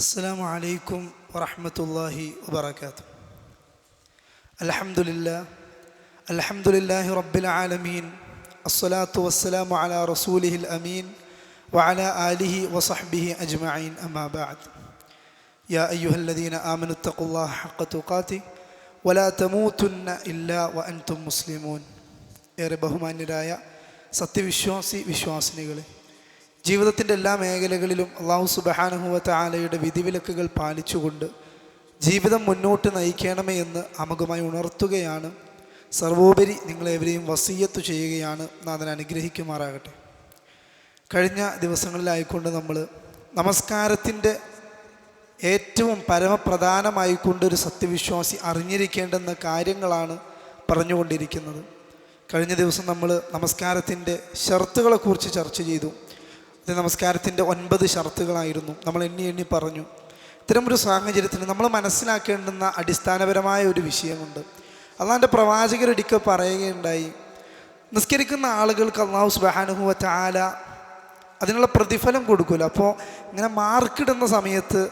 السلام عليكم ورحمة الله وبركاته الحمد لله الحمد لله رب العالمين الصلاة والسلام على رسوله الأمين وعلى آله وصحبه أجمعين أما بعد يا أيها الذين آمنوا اتقوا الله حق تقاته ولا تموتن إلا وأنتم مسلمون ഏറെ ബഹുമാന്യരായ സത്യവിശ്വാസി വിശ്വാസിനികളെ ജീവിതത്തിന്റെ എല്ലാ മേഖലകളിലും അള്ളാഹു സുബഹാനുഹുവത്ത ആലയുടെ വിധിവിലക്കുകൾ പാലിച്ചുകൊണ്ട് ജീവിതം മുന്നോട്ട് നയിക്കണമേ എന്ന് അമുഖമായി ഉണർത്തുകയാണ്. സർവോപരി നിങ്ങളെവരെയും വസീയത്ത് ചെയ്യുകയാണ് നാഥൻ അനുഗ്രഹിക്കുമാറാകട്ടെ. കഴിഞ്ഞ ദിവസങ്ങളിലായിക്കൊണ്ട് നമ്മൾ നമസ്കാരത്തിന്റെ ഏറ്റവും പരമപ്രധാനമായിക്കൊണ്ട് ഒരു സത്യവിശ്വാസി അറിഞ്ഞിരിക്കേണ്ടുന്ന കാര്യങ്ങളാണ് പറഞ്ഞുകൊണ്ടിരിക്കുന്നത്. കഴിഞ്ഞ ദിവസം നമ്മൾ നമസ്കാരത്തിന്റെ ഷർത്തുകളെക്കുറിച്ച് ചർച്ച ചെയ്തു. അത് നമസ്കാരത്തിന്റെ ഒൻപത് ഷർത്തുകളായിരുന്നു. നമ്മൾ എണ്ണി എണ്ണി പറഞ്ഞു. ഇത്തരമൊരു സാഹചര്യത്തിൽ നമ്മൾ മനസ്സിലാക്കേണ്ടുന്ന അടിസ്ഥാനപരമായ ഒരു വിഷയമുണ്ട്. അള്ളാന്റെ പ്രവാചകരൊരിക്കൽ പറയുകയുണ്ടായി നിസ്കരിക്കുന്ന ആളുകൾക്ക് അള്ളാഹു സുബാനുഹു ചാല അതിനുള്ള പ്രതിഫലം കൊടുക്കില്ല അപ്പോൾ ഇങ്ങനെ മാർക്കിടുന്ന സമയത്ത്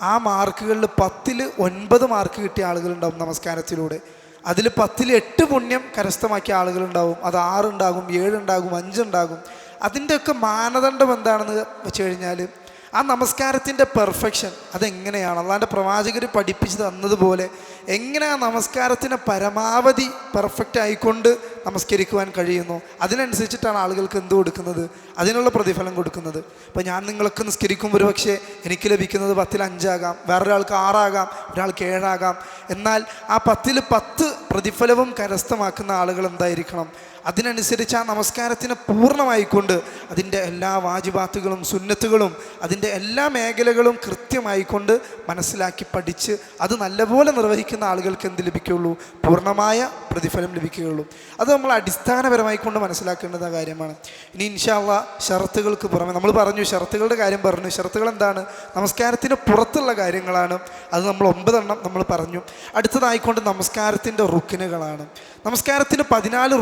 ആ മാർക്കുകളിൽ പത്തിൽ ഒൻപത് മാർക്ക് കിട്ടിയ ആളുകളുണ്ടാവും നമസ്കാരത്തിലൂടെ. അതിൽ പത്തിൽ എട്ട് പുണ്യം കരസ്ഥമാക്കിയ ആളുകളുണ്ടാവും. അത് ആറുണ്ടാകും ഏഴുണ്ടാകും അഞ്ചുണ്ടാകും അതിന്റെയൊക്കെ മാനദണ്ഡം എന്താണെന്ന് വെച്ച് കഴിഞ്ഞാൽ ആ നമസ്കാരത്തിന്റെ പെർഫെക്ഷൻ അതെങ്ങനെയാണ്? അള്ളാന്റെ പ്രവാചകർ പഠിപ്പിച്ച് തന്നതുപോലെ എങ്ങനെ ആ നമസ്കാരത്തിന് പരമാവധി പെർഫെക്റ്റ് ആയിക്കൊണ്ട് നമസ്കരിക്കുവാൻ കഴിയുന്നു? അതിനനുസരിച്ചിട്ടാണ് ആളുകൾക്ക് എന്ത് കൊടുക്കുന്നത്? അതിനുള്ള പ്രതിഫലം കൊടുക്കുന്നത്. ഇപ്പോൾ ഞാൻ നിങ്ങളൊക്കെ നിസ്കരിക്കുമ്പോൾ ഒരു പക്ഷേ എനിക്ക് ലഭിക്കുന്നത് പത്തിൽ അഞ്ചാകാം വേറൊരാൾക്ക് ആറാകാം ഒരാൾക്ക് ഏഴാകാം. എന്നാൽ ആ പത്തിൽ പത്ത് പ്രതിഫലവും കരസ്ഥമാക്കുന്ന ആളുകൾ എന്തായിരിക്കണം? അതിനനുസരിച്ച് ആ നമസ്കാരത്തിന് പൂർണമായിക്കൊണ്ട് അതിന്റെ എല്ലാ വാജിബാത്തുകളും സുന്നത്തുകളും അതിന്റെ എല്ലാ മേഖലകളും കൃത്യമായിക്കൊണ്ട് മനസ്സിലാക്കി പഠിച്ച് അത് നല്ലപോലെ നിർവഹിക്കുന്ന ആളുകൾക്ക് എന്ത് ലഭിക്കുകയുള്ളൂ? പൂർണമായ പ്രതിഫലം ലഭിക്കുകയുള്ളൂ. അത് നമ്മൾ അടിസ്ഥാനപരമായി കൊണ്ട് മനസ്സിലാക്കേണ്ടുന്ന കാര്യമാണ്. ഇനി ഇൻഷാള്ള ഷർത്തുകൾക്ക് പുറമെ നമ്മൾ പറഞ്ഞു ഷർത്തുകളുടെ കാര്യം പറഞ്ഞു. ഷർത്തുകൾ എന്താണ്? നമസ്കാരത്തിന് പുറത്തുള്ള കാര്യങ്ങളാണ്. അത് നമ്മൾ ഒമ്പതെണ്ണം നമ്മൾ പറഞ്ഞു. അടുത്തതായിക്കൊണ്ട് നമസ്കാരത്തിന്റെ റുക്കിനുകളാണ്. നമസ്കാരത്തിന് പതിനാല്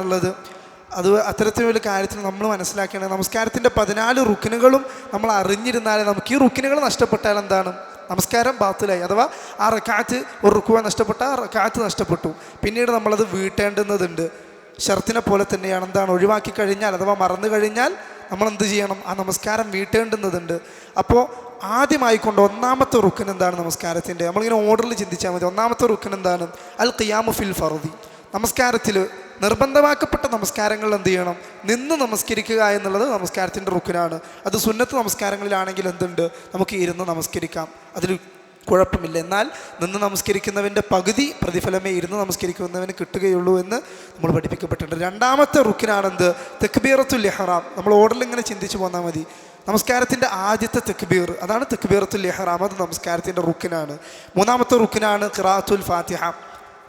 റുക്കിനുകളാണുള്ളത് അത് അത്തരത്തിലൊരു കാര്യത്തിൽ നമ്മൾ മനസ്സിലാക്കേണ്ടത് നമസ്കാരത്തിന്റെ പതിനാല് റുക്കിനുകളും നമ്മൾ അറിഞ്ഞിരുന്നാൽ നമുക്ക് ഈ റുക്കിനുകൾ നഷ്ടപ്പെട്ടാൽ എന്താണ്? നമസ്കാരം ബാത്തിലായി. അഥവാ ആ റക്കാത്ത് ഒരു റുക്കുവ നഷ്ടപ്പെട്ട ആ റക്കാത്ത് നഷ്ടപ്പെട്ടു. പിന്നീട് നമ്മളത് വീട്ടേണ്ടുന്നതുണ്ട്. ഷർത്തിനെ പോലെ തന്നെയാണ്. എന്താണ്? ഒഴിവാക്കി കഴിഞ്ഞാൽ അഥവാ മറന്നു കഴിഞ്ഞാൽ നമ്മൾ എന്ത് ചെയ്യണം? ആ നമസ്കാരം വീട്ടേണ്ടുന്നതുണ്ട്. അപ്പോൾ ആദ്യമായിക്കൊണ്ട് ഒന്നാമത്തെ റുക്കൻ എന്താണ് നമസ്കാരത്തിന്റെ? നമ്മളിങ്ങനെ ഓർഡറിൽ ചിന്തിച്ചാൽ മതി. ഒന്നാമത്തെ റുക്കൻ എന്താണ്? അൽ ഖിയാമു ഫിൽ ഫറുദി നമസ്കാരത്തിൽ നിർബന്ധമാക്കപ്പെട്ട നമസ്കാരങ്ങൾ എന്ത് ചെയ്യണം? നിന്ന് നമസ്കരിക്കുക എന്നുള്ളത് നമസ്കാരത്തിന്റെ റുക്കിനാണ്. അത് സുന്നത്ത് നമസ്കാരങ്ങളിലാണെങ്കിൽ എന്തുണ്ട്? നമുക്ക് ഇരുന്ന് നമസ്കരിക്കാം. അതിൽ കുഴപ്പമില്ല. എന്നാൽ നിന്ന് നമസ്കരിക്കുന്നവന്റെ പകുതി പ്രതിഫലമേ ഇരുന്ന് നമസ്കരിക്കുന്നവന് കിട്ടുകയുള്ളൂ എന്ന് നമ്മൾ പഠിപ്പിക്കപ്പെട്ടിട്ടുണ്ട്. രണ്ടാമത്തെ റുക്കിനാണെന്ത്? തെക്ബീറത്തുൽ ഇഹ്റാം. നമ്മൾ ഓർഡറിൽ ഇങ്ങനെ ചിന്തിച്ചു പോന്നാൽ മതി. നമസ്കാരത്തിന്റെ ആദ്യത്തെ തെക്ബീർ. അതാണ് തെക്ബീറത്തുൽ ഇഹ്റാം. അത് നമസ്കാരത്തിന്റെ റുക്കിനാണ്. മൂന്നാമത്തെ റുക്കിനാണ് ഖിറാത്തുൽ ഫാത്തിഹ.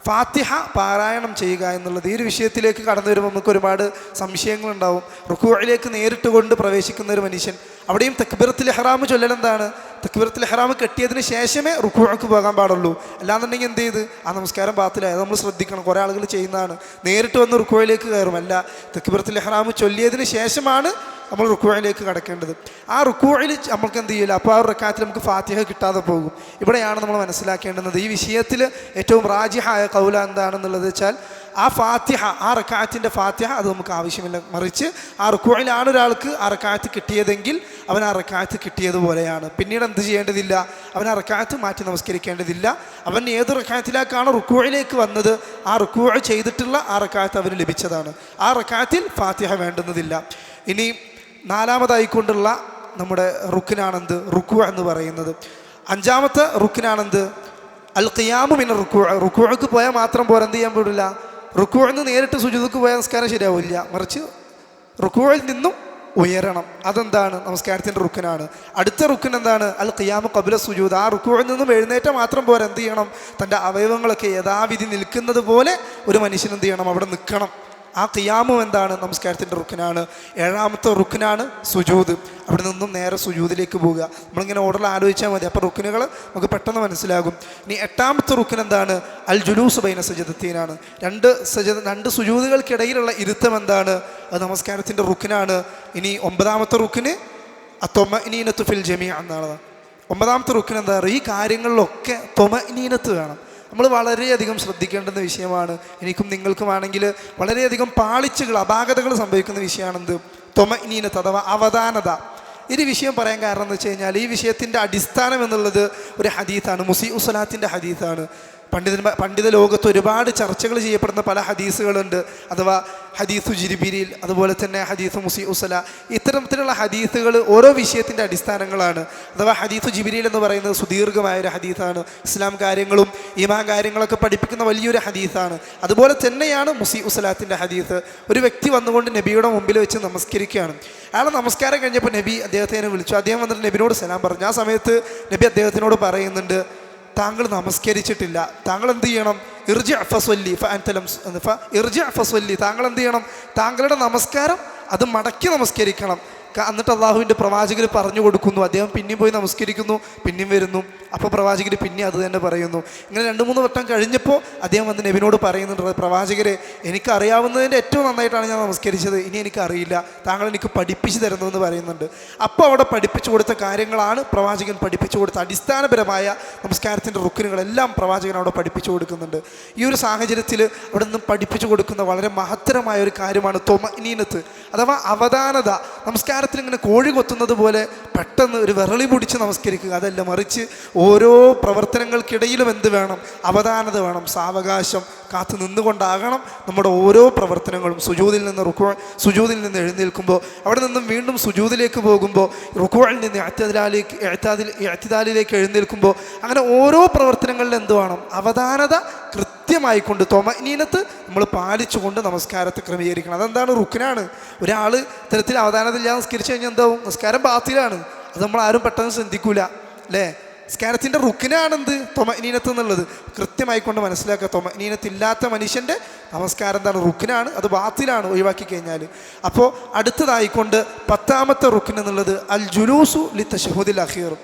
ഫാത്തിഹ പാരായണം ചെയ്യുക എന്നുള്ളത് ഈ ഒരു വിഷയത്തിലേക്ക് കടന്നു വരുമ്പോൾ നമുക്ക് ഒരുപാട് സംശയങ്ങളുണ്ടാവും. റുക്കുവയിലേക്ക് നേരിട്ട് കൊണ്ട് പ്രവേശിക്കുന്ന ഒരു മനുഷ്യൻ അവിടെയും തക്ബീറത്തിൽ ഹറാമ് ചൊല്ലലെന്താണ് തക്ബീറത്തിൽ ഹെറാമ് കെട്ടിയതിന് ശേഷമേ റുക്കുവാക്ക് പോകാൻ പാടുള്ളൂ. അല്ലാന്നുണ്ടെങ്കിൽ എന്ത് ചെയ്ത്? ആ നമസ്കാരം പാത്തിലായി അത് നമ്മൾ ശ്രദ്ധിക്കണം. കുറേ ആളുകൾ ചെയ്യുന്നതാണ്. നേരിട്ട് വന്ന് റുക്കുവയിലേക്ക് കയറും. അല്ല തക്ബീറത്തിൽ ഹെറാമ് ചൊല്ലിയതിന് ശേഷമാണ് നമ്മൾ റുക്കുവയിലേക്ക് കടക്കേണ്ടത്. ആ റുക്കുവയിൽ നമ്മൾക്ക് എന്ത് ചെയ്യില്ല? അപ്പോൾ ആ റക്കാത്തിൽ നമുക്ക് ഫാത്തിഹ കിട്ടാതെ പോകും. ഇവിടെയാണ് നമ്മൾ മനസ്സിലാക്കേണ്ടുന്നത്. ഈ വിഷയത്തിൽ ഏറ്റവും റാജിഹായ കൗല എന്താണെന്നുള്ളത് വെച്ചാൽ ആ ഫാത്തിഹ ആ റക്കായത്തിന്റെ ഫാത്തിഹ അത് നമുക്ക് ആവശ്യമില്ല. മറിച്ച് ആ റുക്കുവയിലാണ് ഒരാൾക്ക് ആ റക്കായത്ത് കിട്ടിയതെങ്കിൽ അവൻ ആ റക്കായത്ത് കിട്ടിയതുപോലെയാണ്. പിന്നീട് എന്ത് ചെയ്യേണ്ടതില്ല? അവൻ ആ റക്കായത്ത് മാറ്റി നമസ്കരിക്കേണ്ടതില്ല. അവൻ ഏത് റക്കായത്തിലേക്കാണ് റുക്കുവയിലേക്ക് വന്നത്? ആ റുക്കുവ ചെയ്തിട്ടുള്ള ആ റക്കായത്ത് അവന് ലഭിച്ചതാണ്. ആ റക്കായത്തിൽ ഫാത്തിഹ വേണ്ടുന്നതില്ല. ഇനി നാലാമതായിക്കൊണ്ടുള്ള നമ്മുടെ റുക്കിനാണെന്ത്? റുക്കു എന്ന് പറയുന്നത്. അഞ്ചാമത്തെ റുക്കിനാണെന്ത്? അൽ ഖിയാമു മിന റുക്കു റുക്കുവക്ക് പോയാൽ മാത്രം പോരെന്ത് ചെയ്യാൻ പാടില്ല? റുക്കുവിൽ നിന്ന് നേരിട്ട് സുജിതക്ക് പോയ നമസ്കാരം ശരിയാവില്ല. മറിച്ച് റുക്കുവിൽ നിന്നും ഉയരണം. അതെന്താണ്? നമസ്കാരത്തിന്റെ റുക്കനാണ്. അടുത്ത റുക്കൻ എന്താണ്? അൽ ഖിയാമ കബുല സുജൂദ്. ആ റുക്കുവിൽ നിന്നും എഴുന്നേറ്റ മാത്രം പോരാ. എന്ത് ചെയ്യണം? തന്റെ അവയവങ്ങളൊക്കെ യഥാവിധി നിൽക്കുന്നത് പോലെ ഒരു മനുഷ്യൻ എന്ത് ചെയ്യണം? അവിടെ നിൽക്കണം. ആ ഖിയാമും എന്താണ്? നമസ്കാരത്തിന്റെ റുക്കിനാണ് ഏഴാമത്തെ റുക്കിനാണ് സുജൂത് അവിടെ നിന്നും നേരെ സുജൂതിലേക്ക് പോവുക. നമ്മളിങ്ങനെ ഓർഡറിൽ ആലോചിച്ചാൽ മതി. അപ്പോൾ റുക്കിനുകൾ നമുക്ക് പെട്ടെന്ന് മനസ്സിലാകും. ഇനി എട്ടാമത്തെ റുക്കിൻ എന്താണ്? അൽ ജുലൂസ് ബൈന സജദത്തീനാണ്. രണ്ട് സജ രണ്ട് സുജൂതുകൾക്കിടയിലുള്ള ഇരുത്തം എന്താണ്? അത് നമസ്കാരത്തിന്റെ റുക്കിനാണ് ഇനി ഒമ്പതാമത്തെ റുക്കിന് അത്തൊമ്മ ഇനീനത്തു ഫിൽ ജമിയ എന്നാണ്. ഒമ്പതാമത്തെ റുക്കിന് എന്താ? പറയുക? ഈ കാര്യങ്ങളിലൊക്കെ തൊമ ഇനീനത്ത് വേണം. നമ്മൾ വളരെയധികം ശ്രദ്ധിക്കേണ്ടുന്ന വിഷയമാണ്. എനിക്കും നിങ്ങൾക്കുമാണെങ്കിൽ വളരെയധികം പാളിച്ചുകൾ അപാകതകൾ സംഭവിക്കുന്ന വിഷയമാണെന്ത്? തൊമനീനത്ത് അഥവാ അവധാനത ഈ വിഷയം പറയാൻ കാരണം എന്ന് വെച്ച് കഴിഞ്ഞാൽ ഈ വിഷയത്തിന്റെ അടിസ്ഥാനം എന്നുള്ളത് ഒരു ഹദീത്താണ് മുസി ഉസലാത്തിന്റെ ഹദീത്താണ് പണ്ഡിതൻ പണ്ഡിത ലോകത്ത് ഒരുപാട് ചർച്ചകൾ ചെയ്യപ്പെടുന്ന പല ഹദീസുകളുണ്ട്. അഥവാ ഹദീസു ജിരിബിരിൽ അതുപോലെ തന്നെ ഹദീസു മുസി ഉസല ഇത്തരത്തിലുള്ള ഹദീസുകൾ ഓരോ വിഷയത്തിന്റെ അടിസ്ഥാനങ്ങളാണ്. അഥവാ ഹദീസു ജിബിരിൽ എന്ന് പറയുന്നത് സുദീർഘമായ ഒരു ഹദീസാണ്. ഇസ്ലാം കാര്യങ്ങളും ഈമാൻ കാര്യങ്ങളൊക്കെ പഠിപ്പിക്കുന്ന വലിയൊരു ഹദീസാണ്. അതുപോലെ തന്നെയാണ് മുസി ഉസലാത്തിന്റെ ഹദീസ്. ഒരു വ്യക്തി വന്നുകൊണ്ട് നബിയുടെ മുമ്പിൽ വെച്ച് നമസ്കരിക്കുകയാണ്. അയാൾ നമസ്കാരം കഴിഞ്ഞപ്പോൾ നബി അദ്ദേഹത്തിനെ വിളിച്ചു. അദ്ദേഹം വന്നിട്ട് നബിനോട് സലാം പറഞ്ഞു. ആ സമയത്ത് നബി അദ്ദേഹത്തിനോട് പറയുന്നുണ്ട് താങ്കൾ നമസ്കരിച്ചിട്ടില്ല. താങ്കൾ എന്ത് ചെയ്യണം? ഇർജ ഫസ്വല്ലി ഇർജ ഫസ്വല്ലി. താങ്കൾ എന്ത് ചെയ്യണം? താങ്കളുടെ നമസ്കാരം അത് മടക്കി നമസ്കരിക്കണം. എന്നിട്ട് അള്ളാഹുവിന്റെ പ്രവാചകർ പറഞ്ഞു കൊടുക്കുന്നു. അദ്ദേഹം പിന്നെയും പോയി നമസ്കരിക്കുന്നു പിന്നെയും വരുന്നു. അപ്പോൾ പ്രവാചകർ പിന്നെ അത് തന്നെ പറയുന്നു. ഇങ്ങനെ രണ്ട് മൂന്ന് വട്ടം കഴിഞ്ഞപ്പോൾ അദ്ദേഹം വന്ന് നബിനോട് പറയുന്നുണ്ട് പ്രവാചകരെ എനിക്കറിയാവുന്നതിന്റെ ഏറ്റവും നന്നായിട്ടാണ് ഞാൻ നമസ്കരിച്ചത്. ഇനി എനിക്കറിയില്ല താങ്കൾ എനിക്ക് പഠിപ്പിച്ചു തരുന്നു എന്ന് പറയുന്നുണ്ട്. അപ്പോൾ അവിടെ പഠിപ്പിച്ചു കൊടുത്ത കാര്യങ്ങളാണ് പ്രവാചകൻ പഠിപ്പിച്ചു കൊടുത്ത അടിസ്ഥാനപരമായ നമസ്കാരത്തിന്റെ റുക്കിനുകളെല്ലാം പ്രവാചകൻ അവിടെ പഠിപ്പിച്ചു കൊടുക്കുന്നുണ്ട്. ഈ ഒരു സാഹചര്യത്തിൽ അവിടെ നിന്ന് പഠിപ്പിച്ചു കൊടുക്കുന്ന വളരെ മഹത്തരമായ ഒരു കാര്യമാണ് തൊമനീനത്ത് അഥവാ അവധാനത നമസ്കാരത്തിൽ ഇങ്ങനെ കോഴി കൊത്തുന്നത് പോലെ പെട്ടെന്ന് ഒരു വിരളി പിടിച്ച് നമസ്കരിക്കുക. അതല്ല മറിച്ച് ഓരോ പ്രവർത്തനങ്ങൾക്കിടയിലും എന്ത് വേണം? അവധാനത വേണം സാവകാശം കാത്തു നിന്നുകൊണ്ടാകണം നമ്മുടെ ഓരോ പ്രവർത്തനങ്ങളും. സുജൂതിൽ നിന്ന് റുക്കോ സുജൂതിൽ നിന്ന് എഴുന്നേൽക്കുമ്പോൾ അവിടെ നിന്നും വീണ്ടും സുജൂതിലേക്ക് പോകുമ്പോൾ റുക്കോയിൽ നിന്ന് എഴുത്തതിലേക്ക് എഴുത്താതിൽ എഴുത്തിതാലിലേക്ക് എഴുന്നേൽക്കുമ്പോൾ അങ്ങനെ ഓരോ പ്രവർത്തനങ്ങളിലും എന്ത് വേണം? അവധാനത കൃത്യമായിക്കൊണ്ട് തൊമനീനത്ത് നമ്മൾ പാലിച്ചുകൊണ്ട് നമസ്കാരത്തെ ക്രമീകരിക്കണം. അതെന്താണ്? റുക്കിനാണ്. ഒരാൾ ഇത്തരത്തിൽ അവധാനത ഇല്ലാതെ നിസ്കരിച്ചു കഴിഞ്ഞാൽ എന്താവും? നിസ്കാരം ബാത്തിലാണ്. അത് നമ്മൾ ആരും പെട്ടെന്ന് ശ്രദ്ധിക്കൂല. അല്ലേ? നിസ്കാരത്തിന്റെ റുക്കിനാണെന്ത്? തൊമനീനത്ത് എന്നുള്ളത് കൃത്യമായിക്കൊണ്ട് മനസ്സിലാക്കുക തൊമനീനത്തില്ലാത്ത മനുഷ്യന്റെ നമസ്കാരം എന്താണ്? റുക്കിനാണ്. അത് ബാത്തിലാണ് ഒഴിവാക്കി കഴിഞ്ഞാൽ അപ്പോൾ അടുത്തതായിക്കൊണ്ട് പത്താമത്തെ റുക്കിൻ എന്നുള്ളത് അൽ ജുലൂസു ലി തഷഹുദിൽ അഖീർ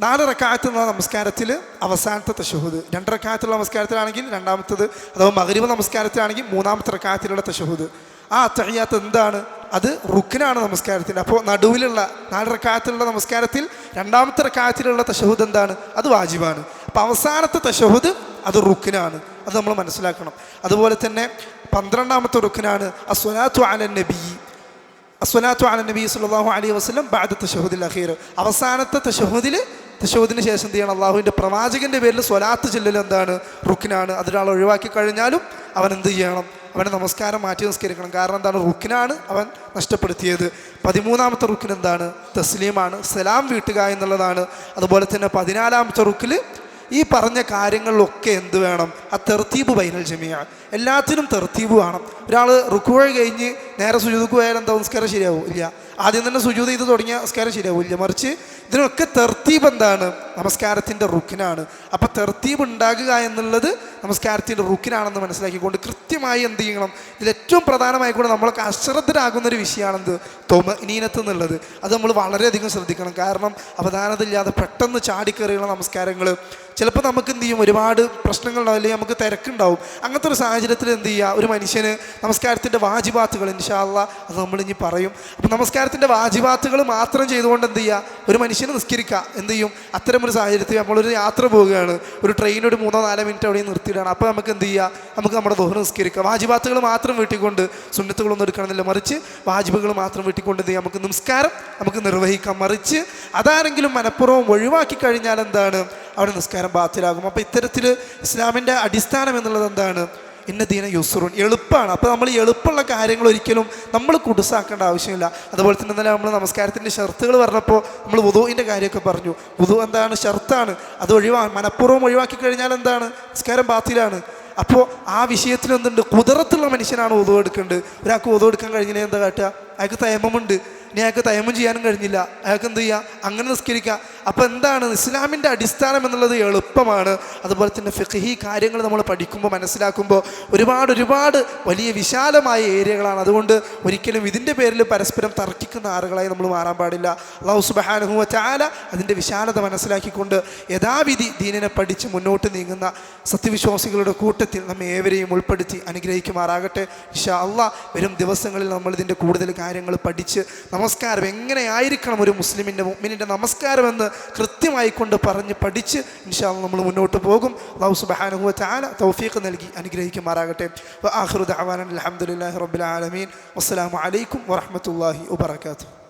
നാല് റക്കായത്തുള്ള നമസ്കാരത്തിൽ അവസാനത്തെ തഷഹുദ് രണ്ട് റക്കായത്തുള്ള നമസ്കാരത്തിലാണെങ്കിൽ രണ്ടാമത്തത് അഥവാ മകരീവ നമസ്കാരത്തിലാണെങ്കിൽ മൂന്നാമത്തെ റക്കായത്തിലുള്ള തഷഹുദ് ആ അത്തഹിയാത്ത് എന്താണ്? അത് റുക്കിനാണ് നമസ്കാരത്തിന്റെ. അപ്പോൾ നടുവിലുള്ള നാല് റക്കായത്തിലുള്ള നമസ്കാരത്തിൽ രണ്ടാമത്തെ റക്കായത്തിലുള്ള തഷഹുദ് എന്താണ്? അത് വാജിബാണ്. അപ്പോൾ അവസാനത്തെ തഷഹുദ് അത് റുക്കിനാണ് അത് നമ്മൾ മനസ്സിലാക്കണം. അതുപോലെ തന്നെ പന്ത്രണ്ടാമത്തെ റുക്കിനാണ് അസ്വലാത്തു അലൻ നബി. അസ്വലാത്തു അല നബി സല്ലല്ലാഹു അലൈഹി വസ്ലം ബഅദ തശഹുദിൽ അഖീർ. അവസാനത്തെ തശഹുദിൽ തശഹുദിന് ശേഷം എന്ത് ചെയ്യണം? അള്ളാഹുവിന്റെ പ്രവാചകന്റെ പേരിൽ സ്വലാത്ത് ചെല്ലൽ എന്താണ്? റുക്കിനാണ് അതൊരാൾ ഒഴിവാക്കി കഴിഞ്ഞാലും അവൻ എന്ത് ചെയ്യണം? അവനെ നമസ്കാരം മാറ്റി നമസ്കരിക്കണം കാരണം എന്താണ്? റുക്കിനാണ് അവൻ നഷ്ടപ്പെടുത്തിയത്. പതിമൂന്നാമത്തെ റുക്കിൻ എന്താണ്? തസ്ലീമാണ്. സലാം വീട്ടുക എന്നുള്ളതാണ്. അതുപോലെ തന്നെ പതിനാലാമത്തെ റുക്കിൽ ഈ പറഞ്ഞ കാര്യങ്ങളിലൊക്കെ എന്ത് വേണം? ആ തെർത്തീബ് ബൈനൽ ജമിയാണ് എല്ലാത്തിനും തെർത്തീബ് വേണം. ഒരാൾ റുക്കുവ കഴിഞ്ഞ് നേരെ സുജൂതക്ക് പോയാൽ എന്താ നിസ്കാരം ശരിയാവും ഇല്ല ആദ്യം തന്നെ സുജൂത് ചെയ്ത് തുടങ്ങിയ നിസ്കാരം ശരിയാവില്ല. മറിച്ച് ഇതിനൊക്കെ തെർത്തീബ് എന്താണ്? നമസ്കാരത്തിന്റെ റുക്കിനാണ്. അപ്പോൾ തെർത്തീബ് ഉണ്ടാകുക എന്നുള്ളത് നമസ്കാരത്തിന്റെ റുക്കിനാണെന്ന് മനസ്സിലാക്കിക്കൊണ്ട് കൃത്യമായി എന്ത് ചെയ്യണം? ഇതിൽ ഏറ്റവും പ്രധാനമായി കൂടെ നമ്മളൊക്കെ അശ്രദ്ധരാകുന്ന ഒരു വിഷയമാണെന്ത്? തൊമനീനത്ത് എന്നുള്ളത്. അത് നമ്മൾ വളരെയധികം ശ്രദ്ധിക്കണം. കാരണം അവധാനതയില്ലാതെ പെട്ടെന്ന് ചാടിക്കറിയുള്ള നമസ്കാരങ്ങൾ ചിലപ്പോൾ നമുക്ക് എന്ത് ചെയ്യും? ഒരുപാട് പ്രശ്നങ്ങളുണ്ടാവും. അല്ലെങ്കിൽ നമുക്ക് തിരക്കുണ്ടാവും. അങ്ങനത്തെ ഒരു സാഹചര്യത്തിൽ എന്ത് ചെയ്യുക? ഒരു മനുഷ്യന് നമസ്കാരത്തിന്റെ വാജിബാത്തുകൾ ഇൻഷാല്ല അത് ഇനി പറയും. അപ്പം നമസ്കാരത്തിന്റെ വാജിബാത്തുകൾ മാത്രം ചെയ്തുകൊണ്ട് എന്ത് ചെയ്യുക? ഒരു മനുഷ്യന് നിസ്കരിക്കുക. എന്ത് ചെയ്യും? അത്തരമൊരു സാഹചര്യത്തിൽ നമ്മളൊരു യാത്ര പോവുകയാണ്. ഒരു ട്രെയിൻ ഒരു മൂന്നോ നാലോ മിനിറ്റ് അവിടെ നിർത്തിയിടാണ്. അപ്പോൾ നമുക്ക് എന്ത് ചെയ്യുക നമുക്ക് നമ്മുടെ ദോഹം നിസ്കരിക്കാം. വാജിബാത്തുകൾ മാത്രം വീട്ടിക്കൊണ്ട് സുന്നത്തുകളൊന്നും എടുക്കണമെന്നില്ല മറിച്ച് വാജിബുകൾ മാത്രം വീട്ടിക്കൊണ്ട് എന്ത് ചെയ്യാം? നമുക്ക് നമസ്കാരം നമുക്ക് നിർവഹിക്കാം. മറിച്ച് അതാരെങ്കിലും മനഃപൂർവം ഒഴിവാക്കി കഴിഞ്ഞാൽ എന്താണ്? അവിടെ നിസ്കാരം ബാത്തിലാകും. അപ്പോൾ ഇത്തരത്തിൽ ഇസ്ലാമിന്റെ അടിസ്ഥാനം എന്നുള്ളത് എന്താണ്? ഇന്ന ദീന യുസുറുൻ. എളുപ്പമാണ് അപ്പോൾ നമ്മൾ എളുപ്പമുള്ള കാര്യങ്ങൾ ഒരിക്കലും നമ്മൾ കുടുസാക്കേണ്ട ആവശ്യമില്ല. അതുപോലെ തന്നെ നമ്മൾ നമസ്കാരത്തിന്റെ ഷർത്തുകൾ പറഞ്ഞപ്പോൾ നമ്മൾ വുധുവിന്റെ കാര്യമൊക്കെ പറഞ്ഞു. വുധു എന്താണ്? ഷർത്താണ്. അത് ഒഴിവാ മനഃപൂർവം ഒഴിവാക്കി കഴിഞ്ഞാൽ എന്താണ്? നമസ്കാരം ബാത്തിലാണ്. അപ്പോൾ ആ വിഷയത്തിൽ എന്തുണ്ട്? കുതിരത്തുള്ള മനുഷ്യനാണ് ഉതവ് എടുക്കേണ്ടത്. ഒരാൾക്ക് ഉതവ് എടുക്കാൻ കഴിഞ്ഞില്ല? എന്താ കാട്ടുക? അയാൾക്ക് തയമമുണ്ട് ഇനി അയാൾക്ക് തയമം ചെയ്യാനും കഴിഞ്ഞില്ല. അയാൾക്ക് എന്ത് ചെയ്യുക അങ്ങനെ നിസ്കരിക്കുക. അപ്പോൾ എന്താണ്? ഇസ്ലാമിന്റെ അടിസ്ഥാനം എന്നുള്ളത് എളുപ്പമാണ്. അതുപോലെ തന്നെ ഫിഖഹി കാര്യങ്ങൾ നമ്മൾ പഠിക്കുമ്പോൾ മനസ്സിലാക്കുമ്പോൾ ഒരുപാട് ഒരുപാട് വലിയ വിശാലമായ ഏരിയകളാണ്. അതുകൊണ്ട് ഒരിക്കലും ഇതിന്റെ പേരിൽ പരസ്പരം തർക്കിക്കുന്ന ആളുകളായി നമ്മൾ മാറാൻ പാടില്ല. അള്ളാഹു സുബഹാനുഹുവ ചാല അതിന്റെ വിശാലത മനസ്സിലാക്കിക്കൊണ്ട് യഥാവിധി ദീനിനെ പഠിച്ച് മുന്നോട്ട് നീങ്ങുന്ന സത്യവിശ്വാസികളുടെ കൂട്ടത്തിൽ നമ്മെ ഏവരെയും ഉൾപ്പെടുത്തി അനുഗ്രഹിക്കുമാറാകട്ടെ. ഇഷാ അള്ളാഹ് വരും ദിവസങ്ങളിൽ നമ്മൾ ഇതിന്റെ കൂടുതൽ കാര്യങ്ങൾ പഠിച്ച് നമസ്കാരം എങ്ങനെയായിരിക്കണം ഒരു മുസ്ലിമിന്റെ മുമ്മിനിന്റെ നമസ്കാരം എന്ന് കൃത്യമായി കൊണ്ട് പറഞ്ഞ് പഠിച്ച് ഇൻഷാൽ നമ്മൾ മുന്നോട്ട് പോകും. അള്ളാഹു സുബ്ഹാനഹു വ തൗഫീഖ് നൽകി അനുഗ്രഹിക്കുമാറാകട്ടെ. ആഹ്റുദ് ആഖിറു അലഹമുല്ലാ റബ്ബുലാലമീൻ വസ്സലാമു അലൈക്കും വറഹ്മത്തുള്ളാഹി വബറകാതുഹു.